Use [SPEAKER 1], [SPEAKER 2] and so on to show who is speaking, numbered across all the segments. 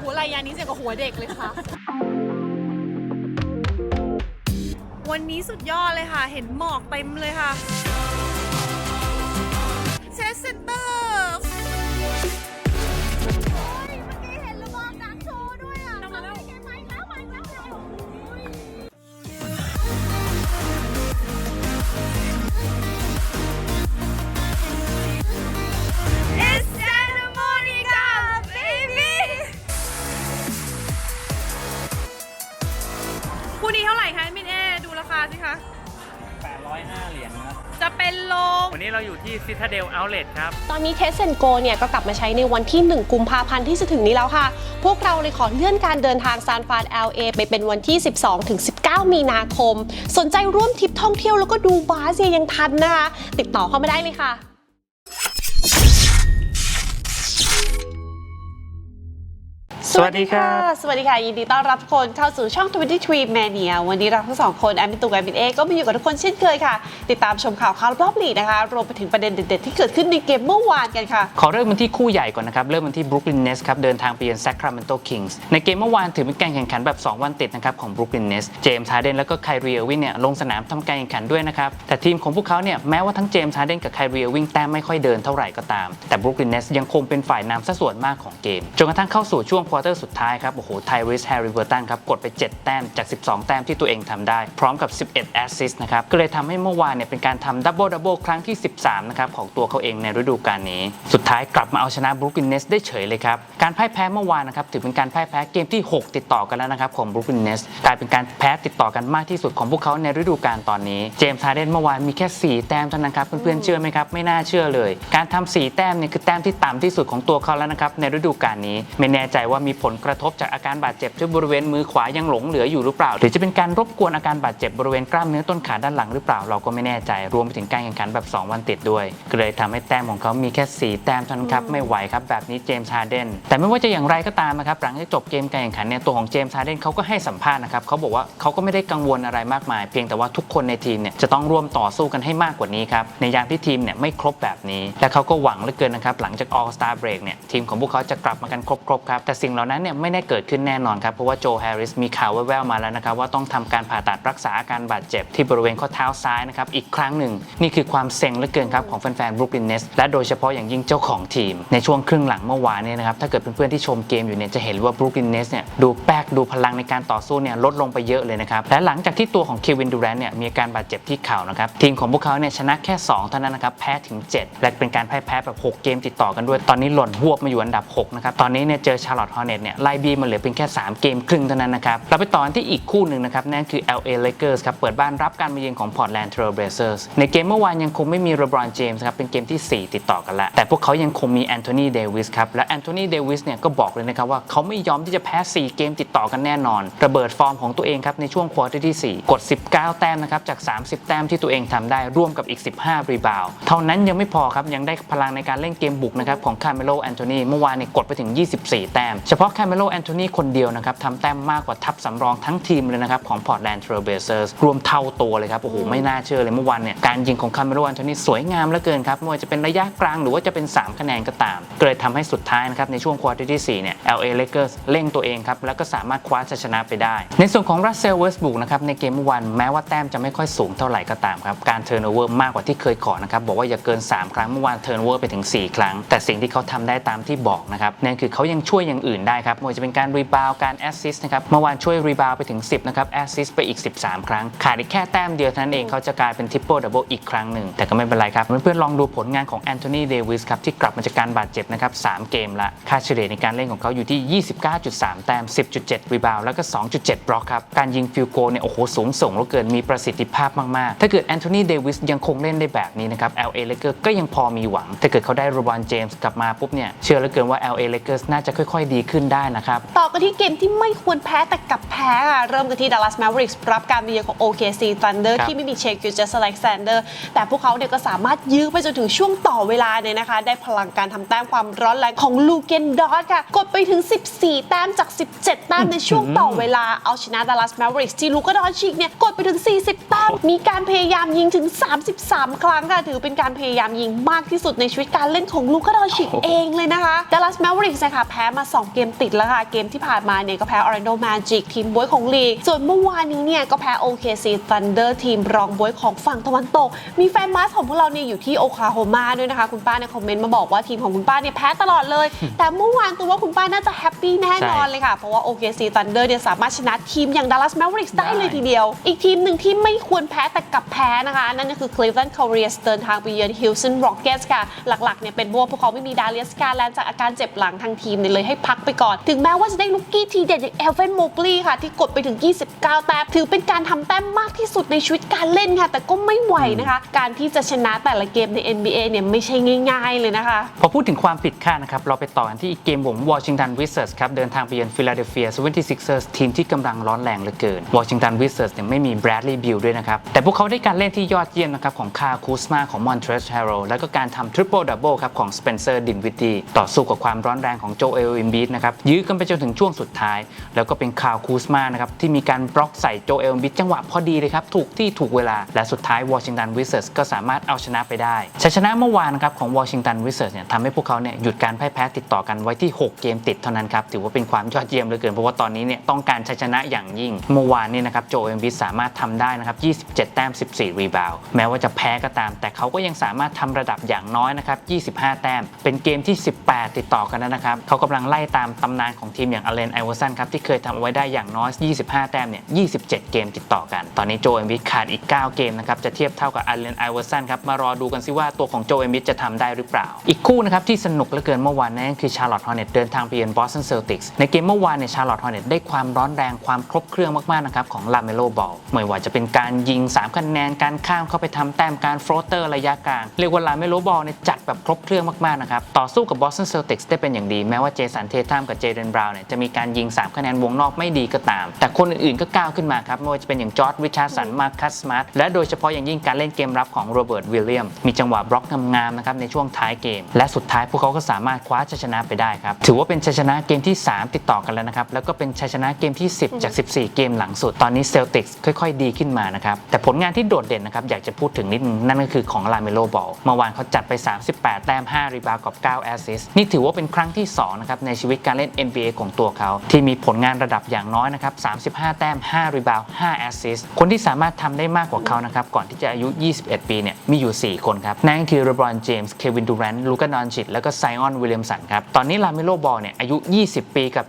[SPEAKER 1] โหรายยานี้เสียกับหัวเด็กเลยค่ะ วันนี้สุดยอดเลยค่ะ เห็นหมอกเต็มเลยค่ะเชสเซนเตอร์ อยู่ที่
[SPEAKER 2] Citadel Outlet ครับ
[SPEAKER 3] ตอนนี้เทสเซนโกเนี่ยก็กลับมาใช้ในวันที่ 1 กุมภาพันธ์ที่จะถึงนี้แล้วค่ะ พวกเราเลยขอเลื่อนการเดินทางซานฟราน LA ไปเป็นวันที่ 12ถึง19 มีนาคม สนใจร่วมทริปท่องเที่ยวแล้วก็ดูบาสเซียยังทันนะคะ ติดต่อเข้ามาได้เลยค่ะ
[SPEAKER 2] สวัสดีครับ
[SPEAKER 3] สวัสดีค่ะ ยินดีต้อนรับทุกคนเข้าสู่ช่อง 23 Mania วันนี้เราทั้งสองคนแอมเป็นตูกับแอมเป็นเอก็มาอยู่กับทุกคนเช่นเคยค่ะ ติดตามชมข่าวข่าวรอบลีกนะคะ รวมไปถึงประเด็นเด็ดๆ ที่เกิดขึ้นในเกมเมื่อวานกันค่ะ
[SPEAKER 2] ขอเริ่มกันที่คู่ใหญ่ก่อนนะครับ เริ่มกันที่ Brooklyn Nets ครับ เดินทางไปเยือน Sacramento Kings ในเกมเมื่อวานถือเป็นการแข่งขันแบบ 2 วันติดนะครับของ Brooklyn Nets เจมส์ฮาร์เดนแล้วก็ไคลรีเออร์วินเนี่ยลงสนามทำการแข่งขันด้วยนะครับแต่ทีมของพวกเขาเนี่ยแม้ว่าทั้งเจมส์ฮาร์เดนกับไคลรีเออร์วินแต้มไม่ค่อยเดินเท่าไหร่ก็ตามแต่ Brooklyn Nets ยังคงเป็นฝ่ายนำซะส่วนมากของเกมจนกระทั่งเข้าสู่ช่วงควอเตอร์สุดท้ายครับโอ้โหไทริสแฮร์ริเวอร์ตันครับกดไป 7 แต้มจาก 12 แต้มที่ตัวเองทำได้ พร้อมกับ 11 แอสซิสต์นะครับก็เลยทำให้เมื่อวานเนี่ยเป็นการทำดับเบิลดับเบิลครั้งที่ 13นะครับของตัวเขาเองในฤดูกาลนี้ สุดท้ายกลับมาเอาชนะบรู k ลินเนสได้เฉยเลยครับการพ่ายแพ้เมื่อวานนะครับถือเป็นการพ่ายแพ้เกมที่ 6 ติดต่อกันแล้วนะครับของบรู k ลินเนสกลายเป็นการแพ้ติดต่อกันมากที่สุดของพวกเขาในฤดูกาลตอนนี้เจมส์ฮาร์เดนเมื่อวานมีแค่ 4 แต้มเท่านั้นครับเพื่อนๆเชื่อไหมครับไม่น่าเชื่อเลย การทำ4แต้มเนี่ยคือแต้มที่ต่ำที่สุดของตัวเขาแล้วนะครับในฤดูกาลนี้ไม่แน่ใจว่ามีผลกระทบจากอาการบาดเจ็บที่บริเวณมือขวายังหลงเหลืออยู่หรือเปล่า หรือจะเป็นการรบกวนอาการบาดเจ็บบริเวณกล้ามเนื้อต้นขาด้านหลังหรือเปล่าเราก็ไม่แน่ใจ รวมไปถึงการแข่งขันแบบ 2 วันติดด้วยก็เลยทำให้แต้มของเขามีแค่ 4 แต้มเท่านั้นครับไม่ไหวครับแบบนี้เจมส์ฮาร์เดนแต่ไม่ว่าจะอย่างไรก็ตามนะครับหลังจากจบเกมการแข่งขันเนี่ยตัวของเจมส์ฮาร์เดนเขาก็ให้สัมภาษณ์นะครับเขาบอกว่าเขาก็ไม่ได้กังวลอะไรมากมาย เพียงแต่ว่าทุกคนในทีมเนี่ยจะต้องร่วมต่อสู้กันให้มากกว่านี้ครับในยามที่ทีมเนี่ยไม่ครบแบบนี้ และเขาก็หวังเหลือเกินนะครับหลังจาก All Star Break เนี่ยทีมของพวกเขาจะกลับมากันครบๆครับแต่สิ่งเหล่านั้นเนี่ยไม่ได้เกิดขึ้นแน่นอนครับเพราะว่าโจแฮร์ริสมีข่าวแว่วๆมาแล้วนะครับว่าต้องทำการผ่าตัดรักษาอาการบาดเจ็บที่บริเวณข้อเท้าซ้ายนะครับอีกครั้งหนึ่ง นี่คือความเซ็งเหลือเกินครับของแฟนๆบรู k ลินเนสและโดยเฉพาะอย่างยิ่งเจ้าของทีม ในช่วงครึ่งหลังเมื่อวานเนี่ยนะครับถ้าเกิดเพื่อนๆที่ชมเกมอยู่เนี่ยจะเห็นว่าบรู k ลินเนสเนี่ยดูแป๊กดูพลังในการต่อสู้เนี่ยลดลงไปเยอะเลยนะครับและหลังจากที่ตัวของเควินดูแรนเนี่ยมีอาการบาดเจ็บที่เข่านะครับทีมของพวกเขาเนี่ยชนะแค่ 2 เท่านั้นนะครับแพ้ถึง 7 และเป็นการพ่ายแพ้แบบ 6 เกมติดต่อกันด้วยตอนนี้หล่นหวบมาอยู่อันดับ6นะครับตอนนี้เนี่ยเจอชาร์ลอตฮอเน็ตเนี่ยไล่บีมาเหลือเพียงแค่ 3 เกมครึ่งเท่านั้นนะครับ เราไปต่อนที่อีกคู่หนึ่งนะครับ นั่นคือ LA Lakers ครับ เปิดบ้านรับการมาเยือนของ Portland Trail Blazers ในเกมเมื่อวานยังคงไม่มี LeBron James ครับ เป็นเกมที่ 4 ติดต่อกันแล้ว แต่พวกเขายังคงมีแอนโทนีเดวิสครับ และแอนโทนีเดวิสเนี่ยก็บอกเลยนะครับว่าเขาไม่ยอมที่จะแพ้ 4 เกมติดต่อกันแน่นอน ระเบิดฟอร์มของตัวเองครับในช่วงควอเตอร์ที่ 4 กด 19 แต้มนะครับจาก 30 แต้มที่ตัวเองทำได้ร่วมกับอีก 15 รีบาวด์เท่านั้นยังไม่พอครับยังได้พลังในการเล่นเกมบุกนะครับของคาร์เมโลแอนโทนีเมื่อวานเนี่ยกดไปถึง 24 แต้มเฉพาะคาร์เมโลแอนโทนีคนเดียวนะครับทำแต้มมากกว่าทัพสำรองทั้งทีมเลยนะครับของ Portland Trail Blazers รวมเท่าตัวเลยครับโอ้โหไม่น่าเชื่อเลยเมื่อวานเนี่ยการยิงของคาร์เมโลแอนโทนีสวยงามเหลือเกินครับไม่ว่าจะเป็นระยะกลางหรือว่าจะเป็น 3 คะแนนก็ตามก็เลยทำให้สุดท้ายนะครับในช่วงควอเตอร์ที่ 4 เนี่ย LA Lakers เร่งตัวเองครับ แล้วก็สามารถคว้าชัยชนะไปได้ ในส่วนของรัสเซลเวสบุกนะครับในเกมเมื่อวานแม้ว่าแต้มจะไม่ค่อยสูงเท่าไหร่ก็ตามครับ การเทิร์นโอเวอร์มากกว่าที่เคยขอนะครับบอกว่าอย่าเกิน 3 ครั้งเมื่อวานเทิร์นโอเวอร์ไปถึง 4 ครั้ง แต่สิ่งที่เขาทำได้ตามที่บอกนะครับนั่นคือเขายังช่วยอย่างอื่นได้ครับไม่ว่าจะเป็นการรีบาวการแอสซิสต์นะครับเมื่อวานช่วยรีบาวไปถึง 10 นะครับแอสซิสต์ไปอีก 13 ครั้ง ขาดอีกแค่แต้มเดียวเท่านั้นเองเขาจะกลายเป็นทริปเปิลดับเบิลอีกครั้งหนึ่ง แต่ก็ไม่เป็นไรครับ เพื่อนๆลองดูผลงานของแอนโทนีเดวิสครับที่กลับมาจากการบาดเจ็บนะครับ 3 เกมละ ค่าเฉลี่ยในการเล่นของเขาอยู่ที่ 29.3 แต้ม 10.7 รีบาวแล้วก็ 2.7 บล็อกครับ การยิงฟิลโกเนี่ยโอ้โหสูงส่งแล้วเกินมีประสิทธิภาพมากๆ ถ้าเกิดแอนโทนีเดวิสยังคงเล่นได้แบบนี้นะครับ LA Lakers ก็ยังพอมีหวัง ถ้าเกิดเขาได้โรบอนเจมส์กลับมาปุ๊บเนี่ยเชื่อเหลือเกินว่า LA Lakers น่าจะค่อย ๆ ดีขึ้นได้นะครับ
[SPEAKER 3] ต่อกันที่เกมที่ไม่ควรแพ้แต่กลับแพ้ค่ะเริ่มกันที่ Dallas Mavericks รับการมาเยือนของ OKC Thunder
[SPEAKER 2] ครับ
[SPEAKER 3] ที่ไม่มีเชคกิลเจสอเล็กซานเดอร์แต่พวกเขาเนี่ยก็สามารถยื้อไปจนถึงช่วงต่อเวลาเนี่ยนะคะ ได้พลังการทำแต้มความร้อนแรงของลูเกนดอสค่ะ กดไปถึง 14 แต้มจาก 17 แต้มในช่วงต่อเวลาเอาชนะ Dallas Mavericks ที่ลูกาดอนชิกเนี่ยกดไปถึง 40 แต้มมีการพยายามยิงถึง 33 ครั้งค่ะถือเป็นการพยายามยิงมากที่สุดในชีวิตการเล่นของลูกาดอนชิกเองเลยนะคะ Dallas Mavericks นะคะแพ้มา 2 เกมติดแล้วค่ะ เกมที่ผ่านมาเนี่ยก็แพ้ Orlando Magic ทีมบวยของลีก ส่วนเมื่อวานนี้เนี่ยก็แพ้ OKC Thunder ทีมรองบวยของฝั่งตะวันตก มีแฟนมาสของพวกเราเนี่ยอยู่ที่โอคลาโฮมาด้วยนะคะ คุณป้าในคอมเมนต์มาบอกว่าทีมของคุณป้าเนี่ยแพ้ตลอดเลย แต่เมื่อวานตัวว่าคุณป้าน่าจะแฮปปี้แน่นอนเลยค่ะ เพราะว่า OKC Thunder เนี่ยสามารถชนะทีมอย่าง Dallas Mavericks ได้เลยทีเดียว อีกทีมหนึ่งที่ไม่ควรแพ้แต่กลับแพ้นะคะ นั่นก็คือ Cleveland Cavaliers เดินทางไปเยือน Houston Rockets ค่ะ หลักๆเนี่ยเป็นเพราะว่าพวกเขาไม่มีดาเลียสกาแลนจากอาการเจ็บหลังทางทีมเนี่ยเลยให้พักไปก่อน ถึงแม้ว่าจะได้ลูกกี้ทีเด็ดอย่างเอลเฟนโมบลีค่ะ ที่กดไปถึง 29 แต้มถือเป็นการทำแต้มมากที่สุดในชีวิตการเล่นค่ะ แต่ก็ไม่ไหวนะคะ การที่จะชนะแต่ละเกมใน NBA เนี่ยไม่ใช่ง่ายๆเลยนะคะ
[SPEAKER 2] พอพูดถึงความผิดคาดนะครับ เราไปต่อกันที่เกมผมวอชิงตันวิสเซอร์สครับเดินทางไปเยือนฟิลาเดลเฟีย 76ers ทีมที่กำลังร้อนแรงเหลือเกินวอชิงตันวิสเซอร์สเนี่ยไม่มีแบรดลีย์บิลด้วยนะครับแต่พวกเขาได้การเล่นที่ยอดเยี่ยมนะครับของคาคูสมาของมอนเทรสเฮโรแล้วก็การทำทริปเปิลดับเบิลครับของสเปนเซอร์ดินวิตีต่อสู้กับความร้อนแรงของโจเอลอิมบีดนะครับยื้อกันไปจนถึงช่วงสุดท้าย แล้วก็เป็นคาคูสมานะครับที่มีการบล็อกใส่โจเอลอิดจังหวะพอดีเลยครับถูกที่ถูกเวลาและสุดท้ายวอชิงตันวิสเซอร์สก็สามารถเอาชนะไปได้ชัยชนะเมื่อวานนะครับของวอชิงตันวิสเซอร์สเนี่ยทำให้พวกเขาเนี่ยหยุดการพ่ายแพ้ติดต่อกันไว้ที่ 6 เกมติดเท่านั้นครับถือว่าเป็นความยอดเยี่ยมเลือเกินเพราะว่าตอนนี้เนี่ยต้องการชัยชนะอย่างยิ่งเมื่อวานนี่นะครับโจเอมบิสสามารถทำได้นะครับ27 แต้ม 14 รีบาวด์แม้ว่าจะแพ้ก็ตาม แต่เขาก็ยังสามารถทำระดับอย่างน้อยนะครับ25 แต้ม เป็นเกมที่ 18 ติดต่อกันนะครับเขากำลังไล่ตามตำนานของทีมอย่างอเลนไอวอร์สันครับที่เคยทำเอาไว้ได้อย่างน้อย 25 แต้มเนี่ย 27 เกมติดต่อกัน ตอนนี้โจเอมบิสขาดอีก 9 เกมนะครับจะเทียบเท่ากับอเลนไอวอร์สันครับมารอดูกันซิว่าตัวของโจเอมบิสจะทำได้หรือเปล่า อีกคู่นะครับที่สนุกเหลือเกินเมื่อวานนั่นคือชาร์ลอตต์ฮอร์เน็ตเดินทางไปเยือนบอสตันเซลติกส์ในเกมเมื่อวานเนี่ยชาร์ลอตต์ฮอร์เน็ตได้ความร้อนแรงความครบเครื่องมากๆนะครับของลาเมโลบอลไม่ว่าจะเป็นการยิง 3 คะแนนการข้ามเข้าไปทำแต้มการโฟลเตอร์ระยะกลาง เรียกว่าลาเมโลบอลเนี่ยจัดแบบครบเครื่องมากๆนะครับต่อสู้กับบอสตันเซลติกส์ได้เป็นอย่างดีแม้ว่าเจสันเททัมกับเจเดนบราวน์เนี่ยจะมีการยิง 3 คะแนนวงนอกไม่ดีก็ตาม แต่คนอื่นๆก็ก้าวขึ้นมาครับไม่ว่าจะเป็นอย่างจอร์ดวิชาร์สันมาร์คัสสมาร์ทและโดยเฉพาะอย่างยิ่งการเล่นเกมรับของโรเบิร์ตวิลเลียมมีจังหวะบล็อกงามๆนะครับในช่วงท้ายเกม และสุดท้ายพวกเขาก็สามารถคว้าชัยชนะไปได้ครับถือว่าเป็นชัยชนะเกมที่ 3 ติดต่อกันแล้วนะครับแล้วก็เป็นชัยชนะเกมที่ 10 จาก 14 เกมหลังสุดตอนนี้เซลติกส์ค่อยๆ ดีขึ้นมานะครับแต่ผลงานที่โดดเด่นนะครับอยากจะพูดถึงนิดนึงนั่นก็คือของลาเมโลบอลเมื่อวานเขาจัดไป 38 แต้ม 5 รีบาวด์กับ 9 แอสซิสต์นี่ถือว่าเป็นครั้งที่2นะครับในชีวิตการเล่น NBA ของตัวเขา ที่มีผลงานระดับอย่างน้อยนะครับ 35 แต้ม 5 รีบาวด์5แอสซิสต์ คนที่สามารถทำได้มากกว่าเขานะครับ ก่อนที่จะอายุ 21 ปีเนี่ย มีอยู่ 4 คนครับ นั่นคือเรบรอนเจมส์ เควินดูแรนต์ ลูกาดอนชิต แล้วก็ไซออน วิลเลียมสันครับ ตอนนี้ลาเมโลบอลเนี่ย อายุ 20 ปีกับ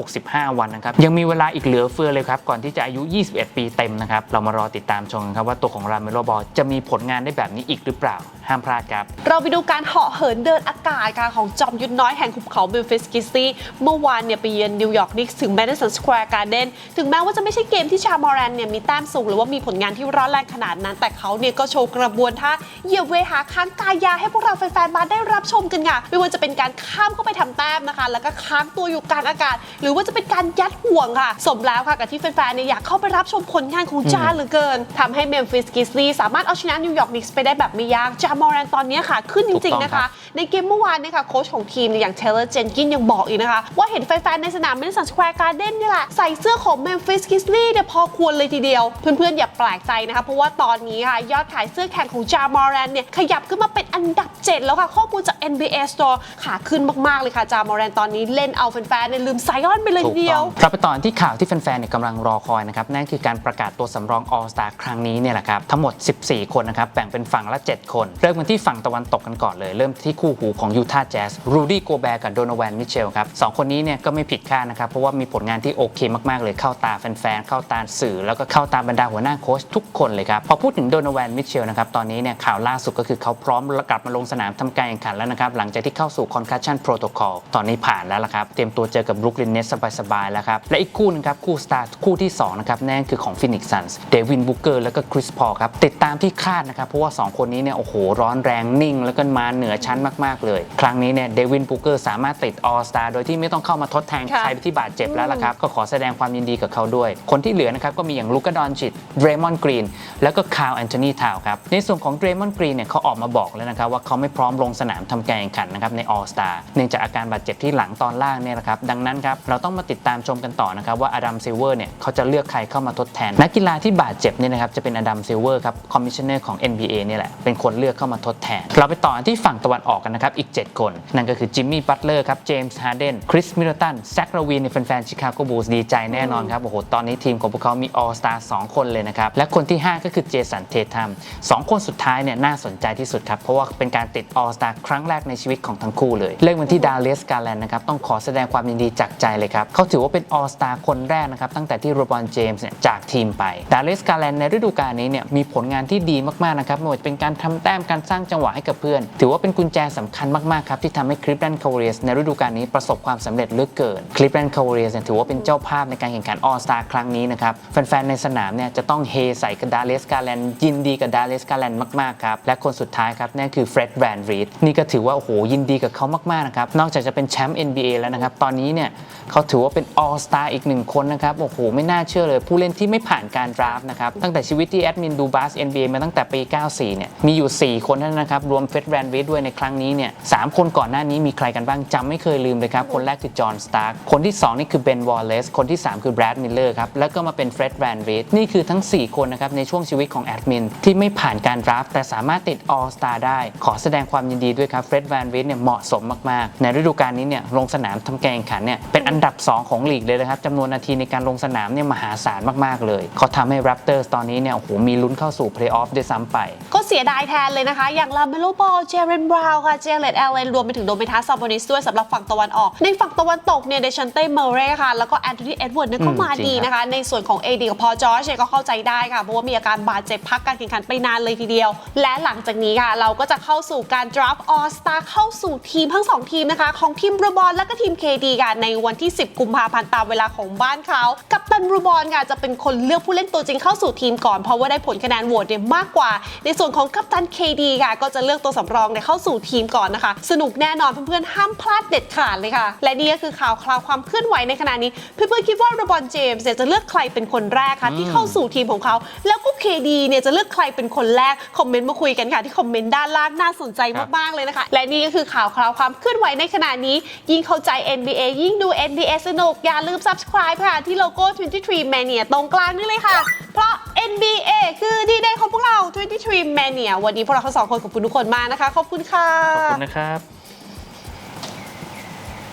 [SPEAKER 2] 165 วันนะครับ ยังมีเวลาอีกเหลือเฟือเลยครับ ก่อนที่จะอายุ 21 ปีเต็มนะครับ เรามารอติดตามชมกันครับว่าตัวของลาเมโลบอลจะมีผลงานได้แบบนี้อีกหรือเปล่า ห้ามพลาดครับ
[SPEAKER 3] เราไปดูการเหาะเหินเดินอากาศค่ะของจอมยุทธน้อยแห่งขุบเขาเบลฟิสกิซีเมื่อวานเนี่ยไปเยือนนิวยอร์กนิกส์ถึงแมด i สันสแควร์การ์เดนถึงแม้ว่าจะไม่ใช่เกมที่ชามอรันเนี่ยมีแต้มสูง หรือว่ามีผลงานที่ร้อนแรงขนาดนั้น แต่เขาเนี่ยก็โชว์กระบวนท่าเหยียบเวหาค้างกายาให้พวกเราแฟนๆบาสได้รับชมกันค่ะไม่ว่าจะเป็นการข้ามเข้าไปทำแต้มนะคะ แล้วก็ค้างตัวอยู่กลางอากาศ หรือว่าจะเป็นการยัดห่วงค่ะ สมแล้วค่ะกับที่แฟนๆเนี่ยอยากเข้าไปรับชมผลงานของจาเหลือเกินทำให้เมมฟิสกิสลีสามารถเอาชนะนิวยอร์กนิกส์ไปได้แบบไม่ยากจามอรันตอนนี้ค่ะ ขึ้นจริงๆนะคะ ในเกมเมื่อวานเนะคะโค้ชของทีมเนี่ยอย่างเทเลอร์เจนกินยังบอกอีกนะคะ ว่าเห็นแฟนๆในสนามเมดิสันสแควร์การ์เด้นนี่แหละ ใส่เสื้อของเมมฟิสกิสลี่เนี่ยพอควรเลยทีเดียว เพื่อนๆ อย่าแปลกใจนะคะ เพราะว่าตอนนี้ค่ะ ยอดขายเสื้อแข่งของจามอรันเนี่ยขยับขึ้นมาเป็นอันดับ 7 แล้วค่ะ ข้อมูลจาก NBA Store ขาขึ้นมากๆเลยค่ะจามอรันตอนนี้เล่นเอาแฟนๆเนี่ยลืมไซออนไปเลยทีเดีย
[SPEAKER 2] ต้
[SPEAKER 3] ว
[SPEAKER 2] องเราไปต่อที่ข่าวที่แฟนๆเนี่ยกำลังรอคอยนะครับนั่นคือการประกาศตัวสำรอง All Star ครั้งนี้เนี่ยแหละครับทั้งหมด 14 คนนะครับแบ่งเป็นฝั่งละ 7 คน เริ่มกันที่ฝั่งตะวันตกกันก่อนเลย เริ่มที่คู่หูของยูทาห์แจ๊สรูดี้โกแบร์กับโดนแวนมิเชลครับสองคนนี้เนี่ยก็ไม่ผิดคาดนะครับ เพราะว่ามีผลงานที่โอเคมากๆเลยเข้าตาแฟนๆ เข้าตาสื่อ แล้วก็เข้าตาบรรดาหัวหน้าโค้ชทุกคนเลยครับ พอพูดถึงโดน a แวนมิเชลนะครับ ตอนนี้เนี่ยข่าวล่าสุดก็คือเขาพร้อมกลับมาลงสนามทำการแข่งขันแล้วนะครับ หลังจากที่เข้าสู่ concussion protocol ตอนนี้ผ่านแล้วละครับ เตรียมตัวเจอกับบรุกลินเนสสบายๆแล้วครับและอีกคู่หนึงครับคู่สตาร์คู่ที่สองนะครับนั่นคือของฟินิกซ์ซันส์เดวินบุกเกอร์แล้วก็คริสพอลครับติดตามที่คาดนะครับเพราะว่า 2 คนนี้เนี่ยโอ้โหร้อนแรงนิ่ง แล้วก็มาเหนือชั้นมากๆเลย ครั้งนี้เนี่ยเดวินบุกเกอร์สามารถติดออสตาโดยที่ไม่ต้องเข้ามาทดแทน
[SPEAKER 3] ค่ะ
[SPEAKER 2] ใครที่บาดเจ็บแล้วละครับ ก็ขอแสดงความยินดีกับเขาด้วย คนที่เหลือนะครับก็มีอย่างลูกาดอนชิตเดรมอนกรีนแล้วก็คาร์ลแอนโทนีทาวครับในส่วนของเดรมอนกรีนเนี่ยเขาออกมาบอกแล้วนะครับว่าเขาไม่พร้อมลงสนามทำการแข่งขันนะครับในออสตาเนื่องจากอาการบาดเจ็บที่หลังตอนล่างเนี่ยนะครับดังนั้นครับเราต้องมาติดตามชมกันต่อนะครับว่าอดัมซิลเวอร์เนี่ยเขาจะเลือกใครเข้ามาทดแทน นักกีฬาที่บาดเจ็บเนี่ยนะครับจะเป็นอดัมซิลเวอร์ครับคอมมิชเนอร์ของ NBA เนี่ยแหละเป็นคนเลือกเข้ามาทดแทน เราไปต่อที่ฝั่งตะวันออกกันนะครับอีก 7 คน นั่นก็คือจิมมี่บัตเลอร์ครับเจมส์ฮาร์เดดนคริสมิดเดิลตันแซคลาวีนในแฟนๆชิคาโกบูลส์ดีใจแน่นอนครับโอ้โหตอนนี้ทีมของพวกเขามีออ l สตาร์สคนเลยนะครับ และคนที่ 5 ก็คือเจสันเททัมสองคนสุดท้ายเนี่ยน่าสนใจที่สุดครับ เพราะว่าเป็นการติดออ l สตาร์ครั้งแรกในชีวิตของทั้งคู่เลยเริ่มกันที่ดาเลสกาแลนนะครับ ต้องขอแสดงความยินดีจากใจเลยครับ เขาถือว่าเป็นออ l สตาร์คนแรกนะครับ ตั้งแต่ที่โรบอนเจมส์เนี่ยจากทีมไปดาเลสกาแลนในฤดูกาลนี้เนี่ยมีผลงานที่ดีมากๆนะครับไม่ว่าจะเป็นการทำแต้มการสร้างจังหวะให้กับเพื่อน ถือว่าเป็นกุญแจสำคัญมากๆครับที่ทำให้คลิปแลนด์คาวเรียสในฤดูกาลนี้ประสบความสำเร็จหลือเกินคลิปแลนด์คาเรียสถือว่าเป็นเจ้าภาพในการแข่งขันออสตาครั้งนี้นะครับ แฟนๆ ในสนามเนี่ยจะต้องเฮใส่กับดาเลสกาแลนยินดีกับดาเลสกาแลนมากๆครับ และคนสุดท้ายครับนั่นคือเฟร็ดแวนรีดนี่ก็ถือว่า โอ้โห ยินดีกับเขามากๆ นะครับ นอกจากจะเป็นแชมป์ NBA แล้วนะครับ ตอนนี้เนี่ยเขาถือว่าเป็นออสตาอีกหนึ่งคนนะครับ โอ้โห ไม่น่าเชื่อเลย ผู้เล่นที่ไม่ผ่านการดราฟต์นะครับตั้งแต่ชีวิตที่แอดมินดูบาส NBA มาตั้งแต่ปี 94 เนี่ยมีอยู่ 4 คนเท่านั้นนะครับรวมเฟร็ดแวนรีดด้วยในครั้งนี้เนี่ยสามคนก่อนหน้านี้มีใครกันบ้างจำไม่เคยลืมเลยครับคนแรกคือจอห์นสตาร์คนที่สองนี่คือเบนวอลเลซคนที่สามคือแบรดมิลเลอร์ครับ แล้วก็มาเป็นเฟร็ดแวนรีดนี่คือทั้ง 4 คนนะครับ ในช่วงชีวิตของแอดมินที่ไม่ผ่านการดราฟต์แต่สามารถติดออสตาร์ได้ ขอแสดงความยินดีด้วยครับเฟร็ดแวนรีดเนี่ยเหมาะสมมาก ๆ ในฤดูกาลนี้เนี่ยลงสนามทำการแข่งขันเนี่ยเป็นอันดับ 2 ของลีกเลยนะครับจำนวนนาทีในการลงสนามเนี่ยมหาศาลมากๆเลยเขาทำให้แรปเตอร์สตอนนี้เนี่ยโอ้โหมีลุ้นเข้าสู่เพลย์ออฟด้วยซ้ำไป
[SPEAKER 3] ก็เสียดายแทนเลยนะคะ อย่างลาเมโลบอลเจเรนบราวน์ค่ะเจเลตแอลเลนรวมไปถึงโดเมทัสซาบอนิสด้วยสำหรับฝั่งตะวันออกในฝั่งตะวันตกเนี่ยเดชันเต้เมเรค่ะ แล้วก็แอนโทนีเอ็ดเวิร์ดเนี่ยก็มา
[SPEAKER 2] อืมจริ
[SPEAKER 3] ดี
[SPEAKER 2] งครับ
[SPEAKER 3] นะคะ ในส่วนของ AD กับพอจอร์จเนี่ยก็เข้าใจได้ค่ะ เพราะว่ามีอาการบาดเจ็บพักการแข่งขันไปนานเลยทีเดียว และหลังจากนี้ค่ะ เราก็จะเข้าสู่การ draft all star เข้าสู่ทีมทั้งสองทีมนะคะ ของทีมรูบอลและก็ทีม KD ค่ะในวันที่ 10 กุมภาพันธ์ตามเวลาของบ้านเขา กัปตันรูบอลค่ะจะเป็นคนเลือกผู้เล่นตัวจริงเข้าสู่ทีมก่อนเพราะว่าได้ผลคะแนนโหวตเนี่ยมากกว่า ในส่วนของกัปตัน KD ค่ะก็จะเลือกตัวสำรองเนี่ยเข้าสู่ทีมก่อนนะคะ สนุกแน่นอนเพื่อนๆห้ามพลาดเด็ดขาดเลยค่ะและนี่ก็คือข่าวคราวความเคลื่อนไหวในขณะนี้ เพื่อนๆคิดว่ารูบอลเจมส์เนี่ยจะเลือกใครเป็นคนแรกคะที่เข้าสู่ทีมของเขา แล้วก็ KD เนี่ยจะเลือกใครเป็นคนแรกคอมเมนต์มาคุยกันค่ะที่คอมเมนต์ด้านล่างน่าสนใจมากๆเลยนะคะ และนี่ก็คือข่าวคราวความเคลื่อนไหวในขณะนี้ ยิ่งเข้าใจ NBA ยิ่งดู NBA สนุกอย่าลืม subscribe ค่ะที่โลโก้ 23 Mania ตรงกลางนี่เลยค่ะ เพราะ NBA คือที่เดย์ของพวกเรา 23 Mania วันนี้พวกเราทั้งสองคนขอบคุณทุกคนมากนะคะ ขอบคุณค่ะ
[SPEAKER 2] ขอบคุณนะครับ